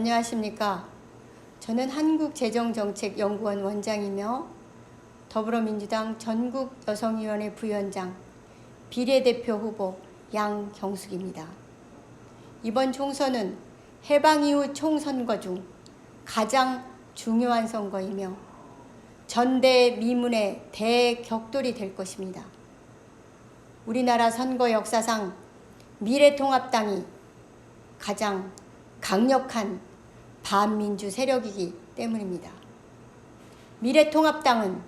안녕하십니까. 저는 한국재정정책연구원 원장이며 더불어민주당 전국여성위원회 부위원장 비례대표 후보 양경숙입니다. 이번 총선은 해방 이후 총선거 중 가장 중요한 선거이며 전대미문의 대격돌이 될 것입니다. 우리나라 선거 역사상 미래통합당이 가장 강력한 반민주 세력이기 때문입니다. 미래통합당은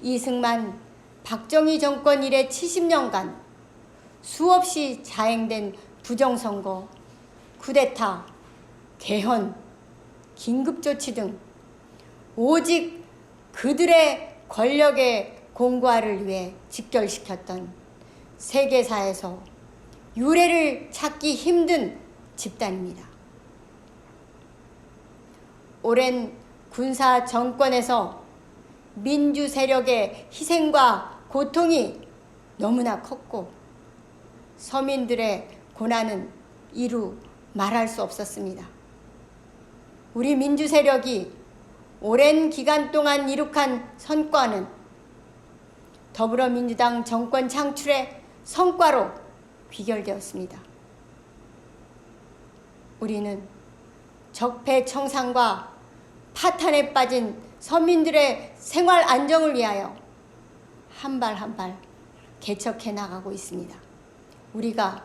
이승만 박정희 정권 이래 70년간 수없이 자행된 부정선거, 쿠데타, 개헌, 긴급조치 등 오직 그들의 권력의 공고화를 위해 직결시켰던 세계사에서 유례를 찾기 힘든 집단입니다. 오랜 군사 정권에서 민주 세력의 희생과 고통이 너무나 컸고 서민들의 고난은 이루 말할 수 없었습니다. 우리 민주 세력이 오랜 기간 동안 이룩한 성과는 더불어민주당 정권 창출의 성과로 귀결되었습니다. 우리는 적폐 청산과 파탄에 빠진 서민들의 생활 안정을 위하여 한 발 한 발 개척해 나가고 있습니다. 우리가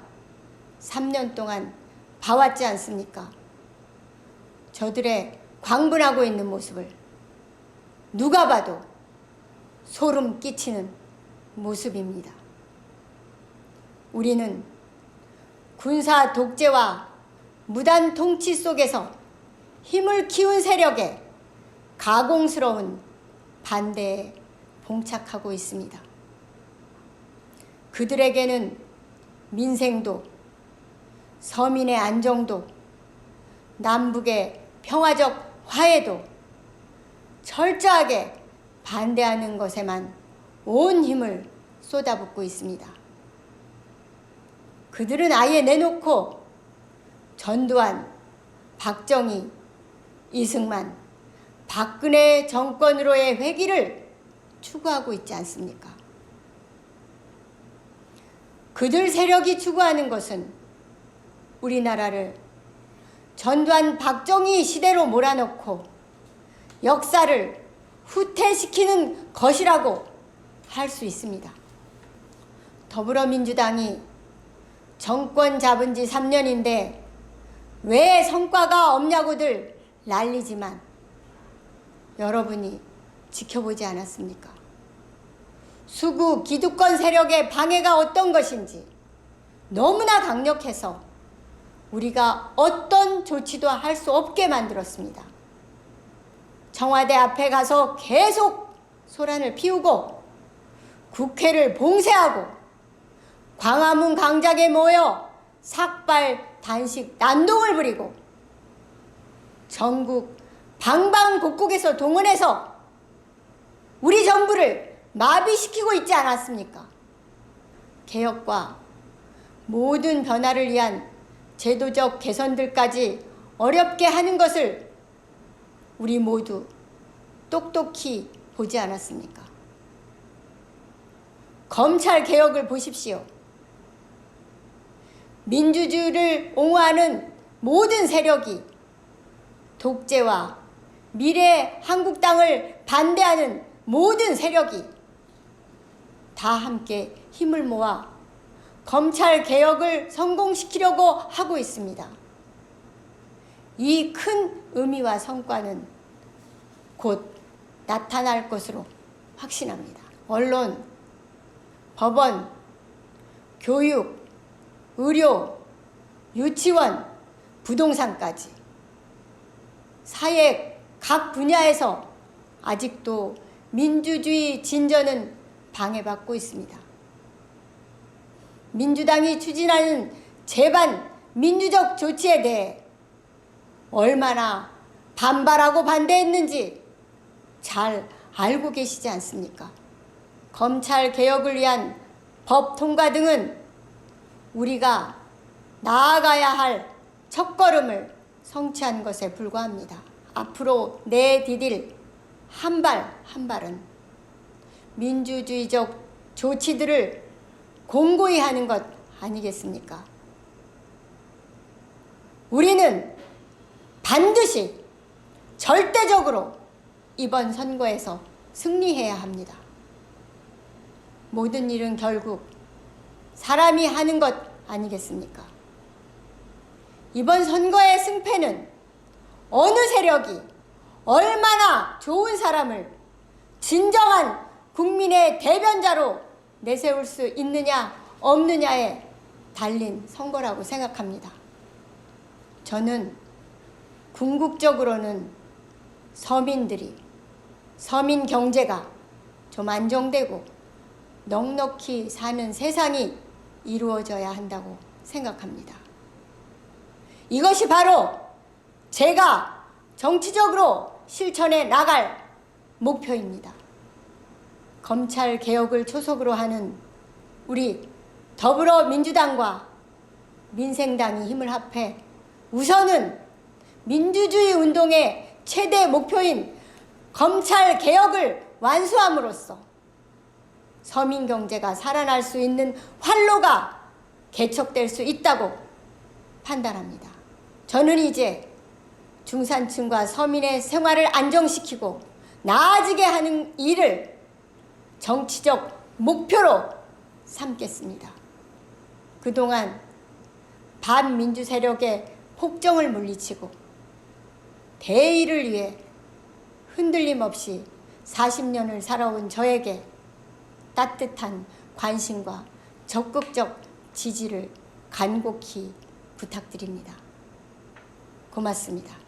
3년 동안 봐왔지 않습니까? 저들의 광분하고 있는 모습을 누가 봐도 소름 끼치는 모습입니다. 우리는 군사 독재와 무단 통치 속에서 힘을 키운 세력에 가공스러운 반대에 봉착하고 있습니다. 그들에게는 민생도, 서민의 안정도, 남북의 평화적 화해도 철저하게 반대하는 것에만 온 힘을 쏟아붓고 있습니다. 그들은 아예 내놓고 전두환, 박정희, 이승만, 박근혜 정권으로의 회기를 추구하고 있지 않습니까? 그들 세력이 추구하는 것은 우리나라를 전두환 박정희 시대로 몰아넣고 역사를 후퇴시키는 것이라고 할 수 있습니다. 더불어민주당이 정권 잡은 지 3년인데 왜 성과가 없냐고들 난리지만 여러분이 지켜보지 않았습니까? 수구 기득권 세력의 방해가 어떤 것인지 너무나 강력해서 우리가 어떤 조치도 할 수 없게 만들었습니다. 청와대 앞에 가서 계속 소란을 피우고 국회를 봉쇄하고 광화문 광장에 모여 삭발 단식 난동을 부리고 전국 방방곡곡에서 동원해서 우리 정부를 마비시키고 있지 않았습니까? 개혁과 모든 변화를 위한 제도적 개선들까지 어렵게 하는 것을 우리 모두 똑똑히 보지 않았습니까? 검찰 개혁을 보십시오. 민주주의를 옹호하는 모든 세력이 독재와 미래 한국당을 반대하는 모든 세력이 다 함께 힘을 모아 검찰 개혁을 성공시키려고 하고 있습니다. 이 큰 의미와 성과는 곧 나타날 것으로 확신합니다. 언론, 법원, 교육, 의료, 유치원, 부동산까지 사회 각 분야에서 아직도 민주주의 진전은 방해받고 있습니다. 민주당이 추진하는 재반 민주적 조치에 대해 얼마나 반발하고 반대했는지 잘 알고 계시지 않습니까? 검찰 개혁을 위한 법 통과 등은 우리가 나아가야 할 첫걸음을 성취한 것에 불과합니다. 앞으로 내디딜 한 발 한 발은 민주주의적 조치들을 공고히 하는 것 아니겠습니까? 우리는 반드시 절대적으로 이번 선거에서 승리해야 합니다. 모든 일은 결국 사람이 하는 것 아니겠습니까? 이번 선거의 승패는 어느 세력이 얼마나 좋은 사람을 진정한 국민의 대변자로 내세울 수 있느냐 없느냐에 달린 선거라고 생각합니다. 저는 궁극적으로는 서민들이 서민 경제가 좀 안정되고 넉넉히 사는 세상이 이루어져야 한다고 생각합니다. 이것이 바로 제가 정치적으로 실천해 나갈 목표입니다. 검찰 개혁을 초석으로 하는 우리 더불어민주당과 민생당이 힘을 합해 우선은 민주주의 운동의 최대 목표인 검찰 개혁을 완수함으로써 서민 경제가 살아날 수 있는 활로가 개척될 수 있다고 판단합니다. 저는 이제 중산층과 서민의 생활을 안정시키고 나아지게 하는 일을 정치적 목표로 삼겠습니다. 그동안 반민주 세력의 폭정을 물리치고 대의를 위해 흔들림 없이 40년을 살아온 저에게 따뜻한 관심과 적극적 지지를 간곡히 부탁드립니다. 고맙습니다.